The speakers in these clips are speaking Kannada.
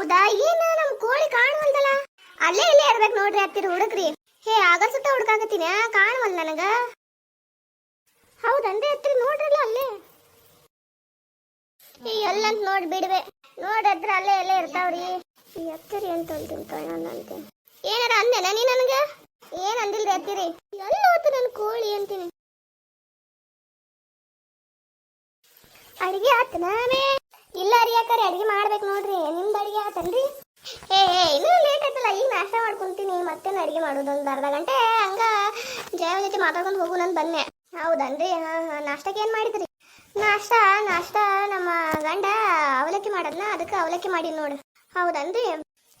ಹೌದಾ? ಏನ ನಮ್ ಕೋಳಿ ಕಾಣವಲ್ದಲ್ಲ ಅಲ್ಲೇ ಇಲ್ಲೇ ಇರ್ಬೇಕು ನೋಡ್ರಿ ಹತ್ತಿರ ಹುಡುಕ್ರಿ. ಹೇ, ಆಗ ಸುತ್ತ ಹುಡುಕಾಕತ್ತೀನಿ. ಕಾಣವಲ್ ನನಗ. ಹೌದಂದ್ರೆ ಹತ್ತಿರ ನೋಡ್ರಲ್ಲ ಅಲ್ಲೇ. ಏ ಎಲ್ಲಂತ ನೋಡ್ ಬಿಡ್ವೆ. ನೋಡದ್ರ ಅಲ್ಲೇ ಎಲ್ಲೇ ಇರ್ತಾವ್ರಿ. ಈ ಹತ್ತಿರಿ ಅಂತ ಅಂತೀನಿ ಕಾಣಲ್ಲ ಅಂತೀನಿ ಏನಾರ ಅಂದೆನ ನೀ ನನಗ? ಏನ್ ಅಂದಿಲ್ರಿ ಹತ್ತಿರಿ ಎಲ್ಲ ಹೋತು ನನ್ ಕೋಳಿ ಅಂತೀನಿ. ಅಡಿಗೆ ಆತನಾನೇ ಇಲ್ಲ ರೀ ಯಾಕರೆ ಅಡುಗೆ ಮಾಡ್ಬೇಕು ನೋಡ್ರಿ. ನಿಮ್ದು ಅಡಿಗೆ ಆತನ್ರಿ ಏ ಇನ್ನೂ ಲೇಟ್ ಆಯ್ತಲ್ಲ, ಈಗ ನಾಷ್ಟ ಮಾಡ್ಕೊಂತೀನಿ. ಮತ್ತೇನು ಅಡಿಗೆ ಮಾಡೋದು? ಒಂದು ಅರ್ಧ ಗಂಟೆ ಹಂಗ ಜಯ ಜೊತೆ ಮಾತಾಡ್ಕೊಂಡು ಹೋಗು ನಾನು ಬಂದೆ ಹೌದನ್ರಿ? ಹಾ ಹಾ, ನಾಷ್ಟಕ್ಕೆ ಏನು ಮಾಡಿದ್ರಿ? ನಾಷ್ಟ ನಾಷ್ಟ ನಮ್ಮ ಗಂಡ ಅವಲಕ್ಕಿ ಮಾಡದ್ನ, ಅದಕ್ಕೆ ಅವಲಕ್ಕಿ ಮಾಡಿ ನೋಡು. ಹೌದನ್ರಿ?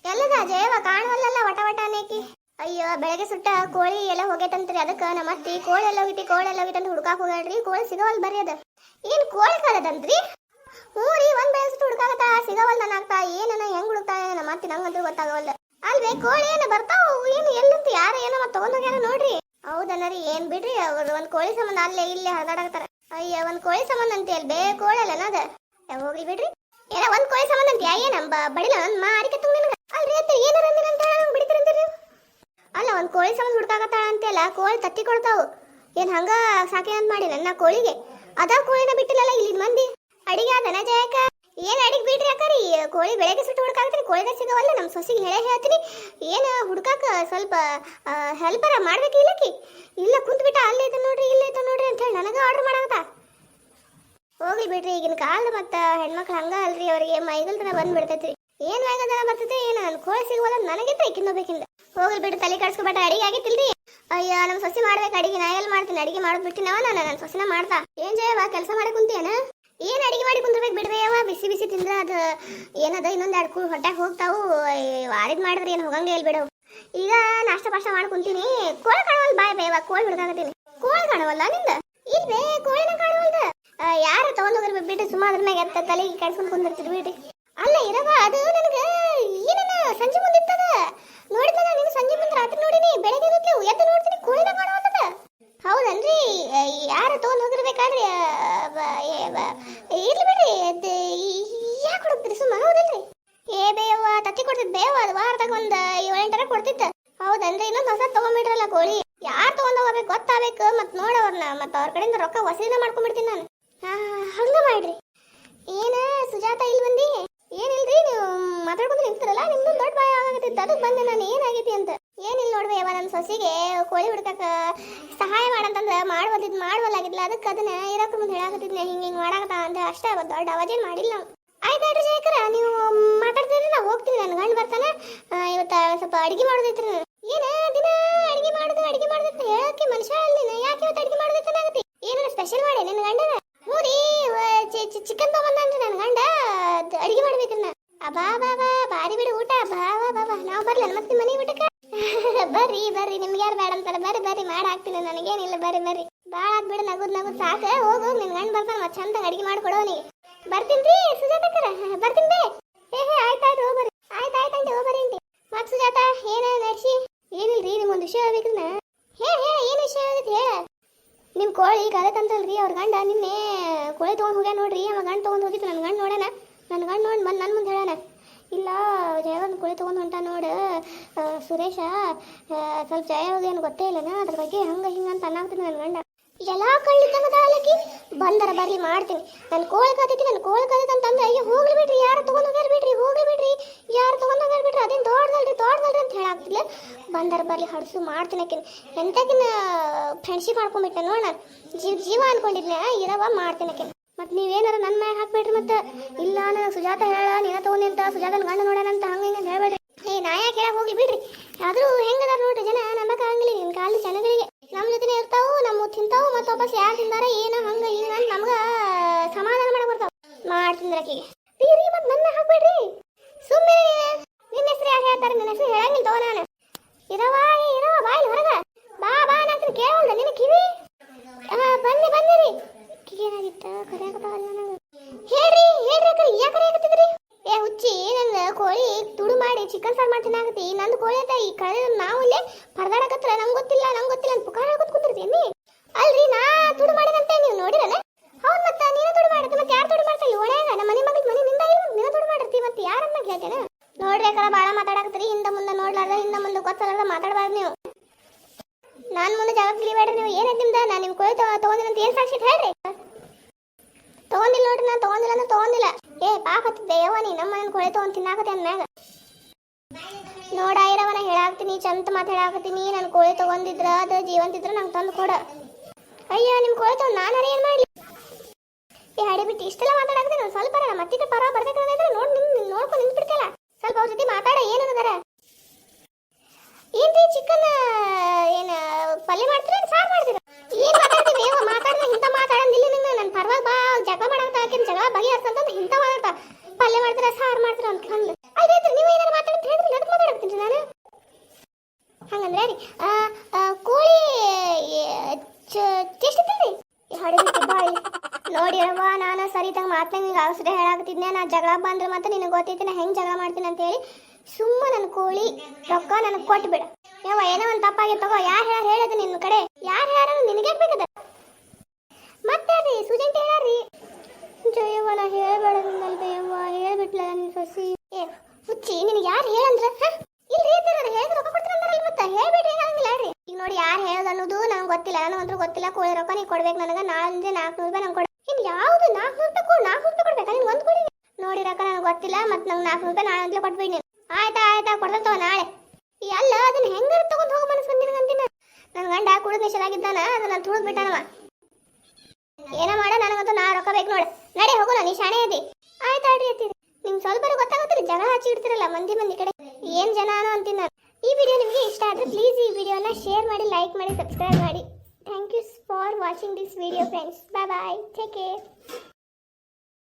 ಎಲ್ಲದ ಜಯವ ಕಾಣವಲ್ಲಲ್ಲ ವಟ ವಟ ಅನೇಕಿ. ಅಯ್ಯೋ, ಬೆಳಗ್ಗೆ ಸುಟ್ಟ ಕೋಳಿ ಎಲ್ಲ ಹೋಗೈತಂತ್ರಿ ಅದಕ್ಕೆ. ನಮ್ಮ ಅತ್ತಿ ಕೋಳಿ ಎಲ್ಲ ಹೋಗಿತಿ, ಕೋಳಿ ಎಲ್ಲ ಹೋಗಿತ್ತಂತ ಹುಡ್ಕಾಕ್ ಹೋಗ್ಯಾಳ್ರಿ. ಕೋಳಿ ಸಿಗವಲ್ ಬರ್ರಿ ಅದ. ಏನ್ ಕೋಳಿ ಕಳದಂತ್ರಿ ಹ್ಞೂ ರೀ ಒಂದ್ ಹುಡುಕಾಗತ್ತ ಸಿಗವಲ್ ನನ್ನ ಆಗ್ತಾ, ಏನನ ಹೆಂಗ್ ಹುಡುಕ್ತಾ ನಮ್ಮ ಅತ್ತಿ ನಂಗಂತೂ ಗೊತ್ತಾಗವಲ್ದ. ಅಲ್ವೇ, ಕೋಳಿ ಏನು ಬರ್ತಾವ ಏನು ಎಲ್ಲಂತ, ಯಾರ ಏನೋ ಮತ್ತೆ ತಗೊಂಡೋಗ್ಯಾರ ನೋಡ್ರಿ. ಹೌದನ ರೀ ಏನ್ ಬಿಡ್ರಿ, ಅವ್ರು ಒಂದ್ ಕೋಳಿ ಸಂಬಂಧ ಅಲ್ಲೇ ಇಲ್ಲೇ ಹರದಾಡಕತ್ತಾರ. ಅಯ್ಯ, ಒಂದ್ ಕೋಳಿ ಸಂಬಂಧ ಅಂತ ಹೇಳಿ ಬೇ ಕೋಳಿ ಅಲ್ಲ ಅದ? ಹೋಗ್ಲಿ ಬಿಡ್ರಿ. ಏನ, ಒಂದ್ ಕೋಳಿ ಸಂಬಂಧ ಅಂತ ಏನ ಬಡಿಲ ಒಂದ್ ಮಾರಿಕೆ ತುಂಬ ನಿನಗ? ಅಲ್ರಿ ಅಂತ ಏನಾರ ಅಂದಿರಂತ ನಂಗೆ ಬಿಡ್ತೀರಂತೀರಿ ಅಲ್ಲ, ಒಂದ್ ಕೋಳಿ ಸಂಬಂಧ ಹುಡ್ಕಾಕತ್ತಾಳ ಅಂತೆಲ್ಲ ಕೋಳಿ ತತ್ತಿ ಕೊಡ್ತಾವು. ಏನು, ಹಂಗ ಸಾಕೆ ಅಂತ ಮಾಡಿ ನನ್ನ ಕೋಳಿಗೆ? ಅದ ಕೋಳಿನ ಬಿಟ್ಟಿಲ್ಲಲ್ಲ ಇಲ್ಲಿ ಮಂದಿ? ಅಡಿಗೆ ಅದನ ಜಯಕ. ಏನು ಅಡಿಗೆ ಬಿಡ್ರಿ ಅಕ್ಕರಿ? ಕೋಳಿ ಬೆಳಗ್ಗೆ ಸುಟ್ಟು ಹುಡುಕಾಕ್ತೀನಿ ಕೋಳಿದಾಗ ಸಿಗವಲ್ಲ ನಮ್ಮ ಸೊಸಿಗೆ ಹೇಳೇ ಹೇಳ್ತೀನಿ. ಏನು ಹುಡುಕಾಕ ಸ್ವಲ್ಪ ಹೆಲ್ಪರ ಮಾಡ್ಬೇಕು ಇಲ್ಲಕಿ ಇಲ್ಲ ಕುಂತ್ಬಿಟ್ಟ ಅಲ್ಲೇ ಐತೆ ನೋಡ್ರಿ, ಇಲ್ಲೇ ಐತೆ ನೋಡ್ರಿ ಅಂತ ಹೇಳಿ ನನಗ ಆರ್ಡರ್ ಮಾಡಾಕತ್ತ? ಹೋಗ್ಲಿ ಬಿಡ್ರಿ, ಈಗಿನ ಕಾಲ ಮತ್ತೆ ಹೆಣ್ಮಕ್ಳು ಹಂಗ ಅಲ್ರಿ ಅವರಿಗೆ ಮೈಗಲ್ತನ ಬಂದ್ಬಿಡ್ತೈತಿ ಏನು ಮೈಗಲ್ತನ ಬರ್ತೈತೆ, ಏನು ನನ್ನ ಕೋಳಿ ಸಿಗುವಲ್ಲ ನನಗಿಂತ ಇಕ್ಕಿನ್ನೋಬೇಕಿಂದ ಹೋಗ್ಲಿ ಬಿಡ್ರಿ, ತಲೆ ಕಡ್ಸ್ಕೊಬೇಡ ಅಡಿಗೆ ಆಗಿತ್ತಿಲ್ರಿ. ಅಯ್ಯ ನಮ್ಮ ಸೊಸಿ ಮಾಡ್ಬೇಕು, ಅಡಿಗೆ ನಾ ಎಲ್ಲಿ ಮಾಡ್ತೀನಿ, ಅಡಿಗೆ ಮಾಡೋದ್ ನಾನು ನನ್ನ ಸೊಸಿನ ಮಾಡ್ತಾ. ಏನ್ ಜಯವ ಕೆಲಸ ಮಾಡಕ್ಕೆ ಕುಂತೇನ ಏನ್ ಅಡಿಗೆ ಮಾಡಿ ಕುಂದ್ರಬೇಕು ಬಿಡ್ರಿ ಯವ್ವ ಬಿಸಿ ಬಿಸಿ ತಿಂದ್ರ ಅದ ಏನದ, ಇನ್ನೊಂದು ಎರಡು ಕೂಳ್ ಹೊಟ್ಟೆಗೆ ಹೋಗ್ತಾವು. ವಾರಿದ್ ಮಾಡಿದ್ರೆ ಏನು ಹೋಗಂಗೆ ಇಲ್ಲ ಬಿಡು. ಈಗ ನಾಷ್ಟ ಪಾಷ್ಟ ಮಾಡಿ ಕುಂತೀನಿ. ಕೋಳಿ ಕಾಣವಲ್ ಬಾಯ್ ಬೇವ ಕೋಳಿ ಹುಡ್ಕಾಕತ್ತೀನಿ ಕೋಳಿ ಕಾಣವಲ್ಲ ನಿಂದ? ಇಲ್ವೇ ಕೋಳಿನ ಕಾಣವಲ್ದ. ಯಾರು ತಗೊಂಡ್ ಹೋಗಿರ್ಬೇಕು ಬಿಡ್ರಿ ಸುಮ್ಮ ಅದ್ರ ಮ್ಯಾಗ ಎತ್ತ ತಲೆಗೆ ಕಡ್ಸ್ಕೊಂಡ್ ಕುಂದಿರ್ತೀರಿ ಬಿಡಿ. ಅಲ್ಲ ಇರವ, ಅದು ನನಗೆ ಏನನ ಸಂಜೆ ಮುಂದಿತ್ತದ. ನೋಡಿದ ನೀನು ಸಂಜೆ ಮುಂದೆ ರಾತ್ರಿ ನೋಡಿನಿ, ಬೆಳಗ್ಗೆ ಇರುತ್ತೆ ಎದ್ದು ನೋಡ್ತೀನಿ, ಕೋಳಿನ ಕಾಣವಲ್ಲದ ಹೌದನ್ರಿ ಯಾರು ತಗೊಂಡು ಹೋಗಿರ್ಬೇಕಾದ್ರೆ ಹೊಸ ಕೋಳಿ, ಯಾರ್ ತಗೊಂಡ್ ಹೋಗ್ಬೇಕು ಗೊತ್ತಾಗ್ಬೇಕು ಮತ್ ನೋಡವ್ರನ್ನ ಮತ್ ಅವ್ರ ಕಡೆಯಿಂದ ರೊಕ್ಕ ವಸೂಲಿನ ಮಾಡ್ಕೊಂಡ್ಬಿಡ್ತೀನಿ ನಾನು. ಹಾ, ಹಂಗ ಮಾಡ್ರಿ. ಏನ ಸುಜಾತ ಇಲ್ಲಿ ಬಂದಿ? ಏನಿಲ್ರಿ ನೀವು? ಮಾತಾಡ್ಕೊಂಡು ನಿಂತಿರಲ್ಲ, ನಿಮ್ದು ದೊಡ್ಡ ಭಯ ಆಗತ್ತಿತ್ತು ಅದಕ್ಕೆ ಬಂದೆ ನಾನು ಏನಾಗೈತಿ ಅಂತ. ಏನಿಲ್ಲ ನೋಡ್ರಿ ಅವ ನನ್ನ ಸೊಸಿಗೆ, ಕೋಳಿ ಹುಡ್ಕಕ್ಕ ಸಹಾಯ ಮಾಡಂತಂದ್ರೆ ಮಾಡ್ಬೋದಿದ್ ಮಾಡುವಲ್ಲಾಗಿದ್ಲ ಅದಕ್ಕೆ ಅದನ್ನ ಇರಕ್ಕೆ ಮುಂದೆ ಹೇಳಾಕತ್ತಿದ್ನೆ, ಹಿಂಗೆ ಹಿಂಗೆ ಮಾಡಾಕತ್ತ ಅಂತ. ಅಷ್ಟೇ ಅವತ್ತು ದೊಡ್ಡ ಅವಾಜೇನು ಮಾಡಿಲ್ಲ ನಾವು ಆಯ್ತಾಯ್ತು ಜಯಕರ ನೀವು ಮಾತಾಡ್ತೀರಿ ನಾ ಹೋಗ್ತೀನಿ ನನ್ನ ಗಂಡ ಬರ್ತಾನೆ. ಇವತ್ತ ಸ್ವಲ್ಪ ಅಡಿಗೆ ಮಾಡೋದೈತ್ರಿ ನಾನು. ಏನ ದಿನ ಅಡಿಗೆ ಮಾಡೋದು ಅಡಿಗೆ ಮಾಡೋದು ಅಂತ ಹೇಳಕ್ಕೆ ಮನುಷ್ಯ ಅಲ್ಲ ಯಾಕೆ ಇವತ್ತು ಅಡಿಗೆ ಮಾಡೋದೈತೆ ಏನಾರ ಸ್ಪೆಷಲ್ ಮಾಡಿ ನಿನ್ನ ಗಂಡನ? ಹ್ಞೂ ರೀ ಚಿಕನ್ ತಗೊಂಬಂದ್ರಿ ನನ್ನ ಗಂಡ. ಅಡಿಗೆ ಮಾಡ್ಬೇಕನ್ನ ಬಾ ಬಾ ಬಾ, ಬಾರಿ ಬಿಡು ಊಟ. ಬಾ ಬಾ ಬಾ ನಾವು ಬರ್ಲಿಲ್ಲ ಮತ್ತೆ ಮನೆ ಊಟಕ್ಕೆ? ಬರ್ರಿ ಬರ್ರಿ. ನಿಮ್ಗೆ ಯಾರು ಬೇಡ ಅಂತಾರೆ? ಬರ್ರಿ ಬರ್ರಿ. ಮಾಡಿ ಹಾಕ್ತೀನಿ. ನನಗೇನಿಲ್ಲ, ಬರ್ರಿ ಬರ್ರಿ. ಭಾಳ ಆಗ್ಬಿಡು ನಗುದ್ ನಗುದ್ ಸಾಕ. ಹೋಗು ನಿನ್ ಗಂಡ ಬರ್ತಾನ ಮತ್ತೆ ಚಂದ ಅಡಿಗೆ ಮಾಡ್ಕೊಡೋನಿಗೆ ಬರ್ತೀನಿ ರೀ, ಸುಜಾತಕ್ಕರ. ಬರ್ತೀನಿ ಬೇ ಹೇ ಹೇ ಆಯ್ತಾಯ್ತು ಹೋಗ್ಬರ್ರಿ ಆಯ್ತು ಆಯ್ತಂತೆ ಹೋಗ್ಬರ್ರಿ ಅಂಟಿ ಮತ್ತೆ ಸುಜಾತ ಏನ ನಡ್ಸಿ ಏನಿಲ್ರಿ ನಿಮ್ಗೊಂದು ವಿಷಯ ಹೇಳ್ಬೇಕನ್ನ ಹೇ ಹೇ ಏನು ವಿಷಯ ಹೇಳೈತಿ ಹೇಳ ನಿಮ್ ಕೋಳಿ ಕಳೆತಂತಲ್ರಿ ಅವ್ರ ಗಂಡ ನಿನ್ನೆ ಕೋಳಿ ತೊಗೊಂಡು ಹೋಗ್ಯಾನ ನೋಡ್ರಿ, ಅವ ಗಂಡ ತೊಗೊಂಡು ಹೋಗಿತ್ತು ನನ್ನ ಗಂಡ ನೋಡಣ ನನ್ನ ಗಂಡ ನೋಡಿ ಬಂದು ನನ್ನ ಮುಂದೆ ಹೇಳಣ ಇಲ್ಲ, ಜಯವಂತ ಕೋಳಿ ತೊಗೊಂಡು ಹೊಂಟ ನೋಡು. ಸುರೇಶ ಸ್ವಲ್ಪ ಜಯವಾಗ ಏನು ಗೊತ್ತೇ ಇಲ್ಲನ, ಅದ್ರ ಬಗ್ಗೆ ಹಂಗ ಹಿಂಗ ಅಂತ ಅನ್ನಾಗ್ತೀನಿ ನನ್ನ ಗಂಡ. ಎಲ್ಲ ಕಳ್ಳಿ ಅಲಕಿ ಬಂದರ ಬರ್ಲಿ ಮಾಡ್ತೀನಿ. ನನ್ನ ಕೋಳಿ ಕತೈತಿ ನನ್ನ ಕೋಳಿ ಕತೈತಿ ಅಂತಂದ್ರೆ, ಅಯ್ಯೋ, ಹೋಗ್ಲಿ ಬಿಡ್ರಿ, ಯಾರು ತಗೊಂಡ್ ಹೋಗ್ಯಾರ ಬಿಡ್ರಿ, ಹೋಗ್ಲಿ ಬಿಡ್ರಿ. ಯಾರು ತಗೊಂಡ್ ಹೇಳ್ಬಿಟ್ರೆ? ಅದೇನು ದೊಡ್ಡದಲ್ರಿ ದೊಡ್ಡದಲ್ರಿ ಅಂತ ಹೇಳಾಗ್ತಿಲ್ಲ ಬಂದರ ಬರಲಿ, ಹಡಸು ಮಾಡ್ತೀನಿ ಆಕಿನ. ಎಂತಕಿನ ಫ್ರೆಂಡ್ಶಿಪ್ ಮಾಡ್ಕೊಂಡ್ಬಿಟ್ಟೆ ನೋಡ ಜೀವ ಜೀವ ಅನ್ಕೊಂಡಿದ್ಲೆ ಇರವ ಮಾಡ್ತೀನಿ ಆಕಿನ. ಮತ್ತೆ ನೀವೇನಾರ ನನ್ನ ಮ್ಯಾಗ ಹಾಕ್ಬೇಡ್ರಿ ಮತ್ತೆ. ಇಲ್ಲ ನಾನು ಸುಜಾತ ಹೇಳ, ನೀನ ತಗೊಂಡಿ ಅಂತ ಸುಜಾತನ ಗಂಡ ನೋಡ್ಯಾನ ಅಂತ ಹಂಗೆ ಹಿಂಗೆ ಹೇಳ್ಬೇಡ್ರಿ. ಏ, ನಾ ಯಾಕೆ ಹೋಗಿ ಬಿಡ್ರಿ. ಆದರೂ ಹೆಂಗದಾರ ನೋಡ್ರಿ ಜನ ನಂಬಕ್ ಆಗಂಗಿಲ್ಲ ನಿನ್ ಕಾಲದ ಜನಗಳಿಗೆ. ನಮ್ಮ ಜೊತೆನೇ ಇರ್ತಾವು ನಮ್ಮ ತಿಂತಾವು ಮತ್ತೆ ವಾಪಸ್ ಯಾರು ತಿಂದಾರ, ಏನು ಹಂಗ ಹಿಂಗ ಅಂತ ನಮ್ಗ ಸಮಾಧಾನ ಮಾಡಕ್ ಬರ್ತಾವ ಮಾಡ್ತಿಂದ್ರ ಆಕಿಗೆ ರೀ ರೀ ಮತ್ತೆ ನನ್ನ ಹಾಕ್ಬೇಡ್ರಿ ಸುಮ್ಮನೆ ನಿನ್ನ ಹೆಸರು ಯಾರು ಹೇಳ್ತಾರೆ ನನ್ನ ಹೆಸರು ಹೇಳಂಗಿಲ್ಲ ತಗೋ ನಾನು ಇರವ ಏ ಇರವ ಬಾಯಿ ಹೊರಗ ಬಾ ಬಾ ನಂತರ ಕೇಳಲ್ದ ನಿನ್ನ ಕಿವಿ ಆ, ಬನ್ನಿ ಬನ್ನಿರಿ ಏನಾಗಿತ್ತ ಕರೆಯಾಕತ್ತಾವಲ್ಲ ನನಗೆ ಹೇಳ್ರಿ ಹೇಳ್ರಿ ಅಕ್ಕರಿ ಯಾಕೆ ಕರೆಯಾಕತ್ತಿದ್ರಿ ಏ ಹುಚ್ಚಿ ನನ್ನ ಕೋಳಿ ತುಡು ಮಾಡಿ ಚಿಕನ್ ಸಾರು ಮಾಡ್ತೀನಿ ಈ ನಂದು ಕೋಳಿ ಈ ಕಳೆ ನಾವು ಇಲ್ಲಿ ಪರದಾಡಕತ್ರ ನಂಗೆ ಗೊತ್ತಿಲ್ಲ ನಂಗೆ ಗೊತ್ತಿಲ್ಲ ಅಂತ ಪುಕಾರ ಹಾಕೋತ್ ಕುಂತಿರ್ತೀನಿ ಅಲ್ರಿ, ನಾ ತುಡು ಮಾಡಿದಂತೆ ನೀವು ನೋಡಿರಲ್ಲ? ಹೌದು ಮತ್ತೆ, ನೀನು ತುಡು ಮಾಡಿರ್ತಿ ಮತ್ತೆ ಯಾರು ತುಡು ಮಾಡ್ತಾ ಇಲ್ಲಿ ನಮ್ಮ ಮನೆ ಮಗಳಿಗೆ ಮನೆ ನಿಂದ ಇಲ್ಲ ನೀನು ತುಡು ಮಾಡಿರ್ತಿ ಮತ್ತೆ ಯಾರನ್ನ ಕೇಳ್ತೇನೆ? ಯಾಕಂದ್ರೆ ಭಾಳ ಮಾತಾಡಕತ್ತೀರಿ. ಹಿಂದೆ ಮುಂದೆ ನೋಡ್ಲಾರ್ದ, ಹಿಂದೆ ಮುಂದೆ ಗೊತ್ತಲಾರ್ದ ಮಾತಾಡಬಾರ್ದು ನೀವು. ನಾನು ಮುಂದೆ ಜಾಗ ಬೇಡ್ರಿ ನೀವು. ಏನೈತೆ ನಿಮ್ದ? ನಾನು ನಿಮ್ ಕೋಳಿ ತಗೊಂಡಿಲ್ಲ ಅಂತ ಏನು ಸಾಕ್ಷಿ ಹೇಳ್ರಿ? ತಗೊಂಡಿಲ್ಲ ನೋಡ್ರಿ, ನಾನು ತಗೊಂಡಿಲ್ಲ ಅಂದ್ರೆ ತಗೊಂಡಿಲ್ಲ. ಏ, ಪಾಪ ಯವ್ವ ನೀ, ನಮ್ಮ ಮನೆ ಕೋಳಿ ತಗೊಂಡ್ ತಿನ್ನಾಕತ್ತೆ ಅಂದ್ಮ್ಯಾಗ. ನೋಡ ಐರವನ ಹೇಳಾಕ್ತೀನಿ ಚಂತ ಮಾತು ಹೇಳಾಕತ್ತೀನಿ. ನಾನು ಕೋಳಿ ತಗೊಂಡಿದ್ರ, ಅದು ಜೀವಂತಿದ್ರ ನಂಗೆ ತಂದು ಕೊಡ. ಅಯ್ಯೋ ನಿಮ್ಮ ಕೋಳಿ ತಗೊಂಡು ನಾನು ಏನು ಮಾಡಲಿ? ಏ ಹಡಿ ಬಿಟ್ಟು ಇಷ್ಟೆಲ್ಲ ಮಾತಾಡಕತ್ತೀನಿ ನಾನು ಸ್ವಲ್ಪ ಮತ್ತಿದ್ರೆ ಪರ ಬರ್ಬೇಕಂದ್ರೆ ನೋಡಿ ನಿಮ್ಮ ನೋಡ್ಕೊಂಡು ನಿಂತ್ಬಿಡ್ತಲ್ಲ ಸ್ವಲ್ಪ ಅವ್ರ ಜೊತೆ ಮಾತಾಡ, ಏನು ಅನ್ನೋದಾರ? ಏನ್ರಿ ಚಿಕನ್ ಏನು, ಪಲ್ಯ ಮಾಡ್ತೀರ ಸಾರು ಮಾಡ್ತೀರ? ಏನು ಮಾತಾಡ್ತೀನಿ ಮಾತಾಡಿದ್ರೆ ಇಂಥ ಮಾತಾಡಂದಿಲ್ಲ ನಿನ್ನ ನನ್ನ ಪರವಾಗಿ ಬಾ, ಜಗಳ ಮಾಡಂತ ಹಾಕಿನ. ಜಗಳ ಬಗೆಹರ್ಸಂತ ಇಂಥ ಮಾತಾಡ್ತಾ. ಪಲ್ಯ ಮಾಡ್ತೀರ, ಸಾರು ಮಾಡ್ತೀರ ಅಂತ ಚೆಷ್ಟಿದ್ರಿ ಹೊಡಿಬಿಟ್ಟು ಬಾಯಿ. ನೋಡಿ ಅವ ನಾನು ಸರಿ ತಂಗ ಮಾತನಾಗ ನಿಂಗೆ ಅವಸರ ಹೇಳಾಕತ್ತಿದ್ನೆ. ನಾ ಜಗಳ ಬಂದ್ರೆ ಮತ್ತೆ ನಿನಗೆ ಗೊತ್ತೈತಿ, ನಾ ಹೆಂಗೆ ಜಗಳ ಮಾಡ್ತೀನಿ ಅಂತ ಹೇಳಿ ಸುಮ್ಮ ನನ್ನ ಕೋಳಿ ರೊಕ್ಕ ನನಗೆ ಕೊಟ್ಬಿಡ. ಯಾವ ಏನೋ ಒಂದು ತಪ್ಪಾಗಿ ತಗೋ, ಯಾರು ಹೇಳ ಹೇಳೋದು ನಿನ್ನ ಕಡೆ ಯಾರು ಹೇಳ ನಿನಗೆ ಬೇಕದ ಮತ್ತೆ ರೀ ಸುಜಂತ ಹೇಳಾರಿ ಜಯವ್ವ ನಾ ಹೇಳ್ಬೇಡ ನಿನ್ನಲ್ವೇ ಯವ್ವ ಹೇಳ್ಬಿಟ್ಲ ನನ್ನ ಸೊಸಿ ಏ ಹುಚ್ಚಿ ನಿನಗೆ ಯಾರು ಹೇಳಂದ್ರ ಹ? ಇಲ್ರಿ ಅಂತ ನಾನು ಹೇಳಿದ್ರೆ ರೊಕ್ಕ ಕೊಡ್ತೀನಿ ಅಂದ್ರಲ್ಲ ಮತ್ತೆ ಹೇಳ್ಬಿಟ್ಟು ಹೇಳಂಗಿಲ್ಲ ರೀ ಈಗ ನೋಡಿ ಯಾರು ಹೇಳೋದು ಅನ್ನೋದು ನಂಗೆ ಗೊತ್ತಿಲ್ಲ, ಕೋಳಿ ರೊಕ್ಕ ನೀ ಕೊಡ್ಬೇಕು ನನಗೆ ನಾಳೆ ನಾಲ್ಕುನೂರು ರೂಪಾಯಿ ನಂಗೆ ಕೊಡ. ಇನ್ನು ಯಾವುದು ನಾಲ್ಕುನೂರು ರೂಪಾಯಿ ಕೊಡು, ನಾಲ್ಕುನೂರು ರೂಪಾಯಿ ಕೊಡ್ಬೇಕಾ? ನಿನ್ಗೆ ಒಂದು ಕೊಡಿ ನೋಡಿ ರೊಕ್ಕ ನನಗೆ ಗೊತ್ತಿಲ್ಲ, ಮತ್ತೆ ನಂಗೆ ನಾಲ್ಕುನೂರು ರೂಪಾಯಿ ನಾಳೆ ಅಂತಲೇ ಕೊಟ್ಬಿಡಿ ನೀನು. ಆಯ್ತಾ ಆಯ್ತಾ, ಕೊಡ್ತಾನೆ ತಗೋ ನಾಳೆ. ಎಲ್ಲ ಅದನ್ನ ಹೆಂಗೆ ತಗೊಂಡು ಹೋಗೋ ಮನಸ್ಸು ಬಂದಿನಗಂತಿನ ನನ್ನ ಗಂಡ ಕುಡಿದ ನಿಷೇಧಾಗಿದ್ದಾನ ಅದನ್ನ ತುಳಿದು ಬಿಟ್ಟಾನವ. ಏನ ಮಾಡ, ನನಗಂತೂ ನಾ ರೊಕ್ಕ ಬೇಕು ನೋಡಿ. ನಡಿ ಹೋಗು ನೀ ಶಾಣೆ ಅದಿ. ಆಯ್ತು ಆಡ್ರಿ ಅತ್ತೀರಿ ನಿಮ್ಗೆ ಸ್ವಲ್ಪ ಗೊತ್ತಾಗತ್ತೀರಿ ಜಗಳ ಹಚ್ಚಿ ಇಡ್ತಿರಲ್ಲ, ಮಂದಿ ಮಂದಿ ಕಡೆ. ಏನು ಜನ ಅನ್ನೋ ಅಂತೀನಿ ನಾನು. ಈ ವಿಡಿಯೋ ನಿಮಗೆ ಇಷ್ಟ ಆದ್ರೆ ಪ್ಲೀಸ್ ಈ ವಿಡಿಯೋನ ಶೇರ್ ಮಾಡಿ ಲೈಕ್ ಮಾಡಿ ಸಬ್ಸ್ಕ್ರೈಬ್ ಮಾಡಿ. watching this video friends. Bye bye. Take care.